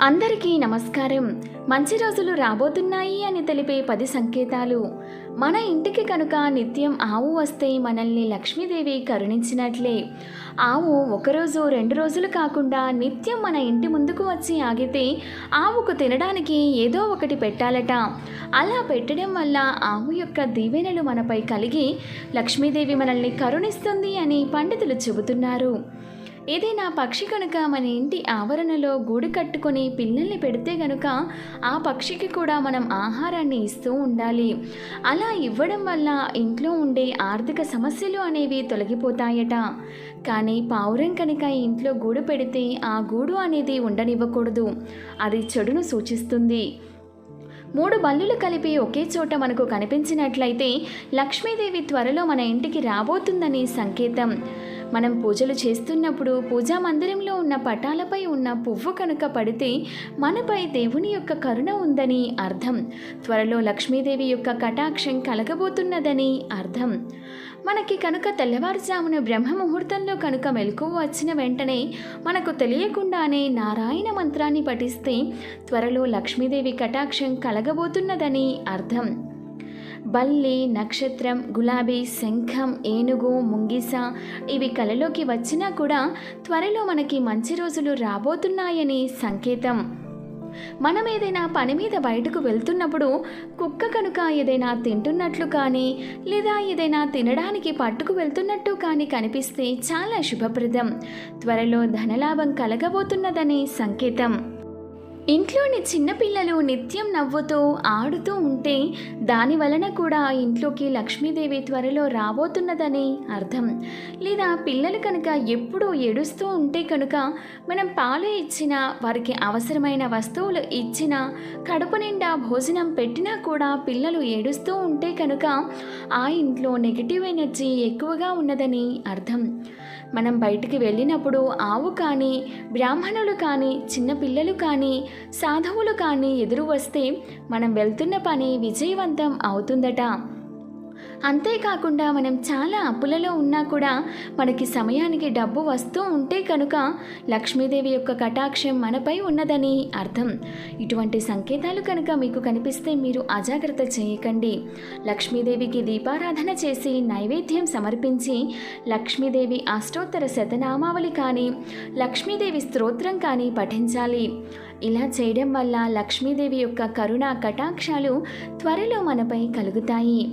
అందరికీ నమస్కారం. మంచి రోజులు రాబోతున్నాయి అని తెలిపే పది సంకేతాలు. మన ఇంటికి కనుక నిత్యం ఆవు వస్తే మనల్ని లక్ష్మీదేవి కరుణించినట్లే. ఆవు ఒకరోజు రెండు రోజులు కాకుండా నిత్యం మన ఇంటి ముందుకు వచ్చి ఆగితే ఆవుకు తినడానికి ఏదో ఒకటి పెట్టాలట. అలా పెట్టడం వల్ల ఆవు యొక్క దీవెనలు మనపై కలిగి లక్ష్మీదేవి మనల్ని కరుణిస్తుంది అని పండితులు చెబుతున్నారు. ఏదైనా పక్షి కనుక మన ఇంటి ఆవరణలో గూడు కట్టుకొని పిల్లల్ని పెడితే గనుక ఆ పక్షికి కూడా మనం ఆహారాన్ని ఇస్తూ ఉండాలి. అలా ఇవ్వడం వల్ల ఇంట్లో ఉండే ఆర్థిక సమస్యలు అనేవి తొలగిపోతాయట. కానీ పావురం కనుక ఇంట్లో గూడు పెడితే ఆ గూడు అనేది ఉండనివ్వకూడదు. అది చెడును సూచిస్తుంది. మూడు బల్లులు కలిపి ఒకే చోట మనకు కనిపించినట్లయితే లక్ష్మీదేవి త్వరలో మన ఇంటికి రాబోతుందని సంకేతం. మనం పూజలు చేస్తున్నప్పుడు పూజా మందిరంలో ఉన్న పటాలపై ఉన్న పువ్వు కనుక పడితే మనపై దేవుని యొక్క కరుణ ఉందని అర్థం. త్వరలో లక్ష్మీదేవి యొక్క కటాక్షం కలగబోతున్నదని అర్థం. మనకి కనుక తెల్లవారుజామున బ్రహ్మ ముహూర్తంలో కనుక మెలకువ వచ్చిన వెంటనే మనకు తెలియకుండానే నారాయణ మంత్రాన్ని పఠిస్తే త్వరలో లక్ష్మీదేవి కటాక్షం కలగబోతున్నదని అర్థం. బల్లి నక్షత్రం గులాబీ శంఖం ఏనుగు ముంగిస ఇవి కలలోకి వచ్చినా కూడా త్వరలో మనకి మంచి రోజులు రాబోతున్నాయని సంకేతం. మనం ఏదైనా పని మీద బయటకు వెళ్తున్నప్పుడు కుక్క కనుక ఏదైనా తింటున్నట్లు కానీ లేదా ఏదైనా తినడానికి పట్టుకు వెళ్తున్నట్టు కానీ కనిపిస్తే చాలా శుభప్రదం. త్వరలో ధనలాభం కలగబోతున్నదని సంకేతం. ఇంట్లోని చిన్నపిల్లలు నిత్యం నవ్వుతూ ఆడుతూ ఉంటే దాని వలన కూడా ఇంట్లోకి లక్ష్మీదేవి త్వరలో రాబోతున్నదని అర్థం. లేదా పిల్లలు కనుక ఎప్పుడూ ఏడుస్తూ ఉంటే కనుక మనం పాలు ఇచ్చినా వారికి అవసరమైన వస్తువులు ఇచ్చినా కడుపు నిండా భోజనం పెట్టినా కూడా పిల్లలు ఏడుస్తూ ఉంటే కనుక ఆ ఇంట్లో నెగిటివ్ ఎనర్జీ ఎక్కువగా ఉన్నదని అర్థం. మనం బయటికి వెళ్ళినప్పుడు ఆవు కానీ బ్రాహ్మణులు కానీ చిన్నపిల్లలు కానీ సాధువులు కానీ ఎదురు వస్తే మనం వెళ్తున్న పని విజయవంతం అవుతుందట. అంతేకాకుండా మనం చాలా అప్పులలో ఉన్నా కూడా మనకి సమయానికి డబ్బు వస్తూ ఉంటే కనుక లక్ష్మీదేవి యొక్క కటాక్షం మనపై ఉన్నదని అర్థం. ఇటువంటి సంకేతాలు కనుక మీకు కనిపిస్తే మీరు అజాగ్రత్త చేయకండి. లక్ష్మీదేవికి దీపారాధన చేసి నైవేద్యం సమర్పించి లక్ష్మీదేవి అష్టోత్తర శతనామావళి కానీ లక్ష్మీదేవి స్తోత్రం కానీ పఠించాలి. ఇలా చేయడం వల్ల లక్ష్మీదేవి యొక్క కరుణ కటాక్షాలు త్వరలో మనపై కలుగుతాయి.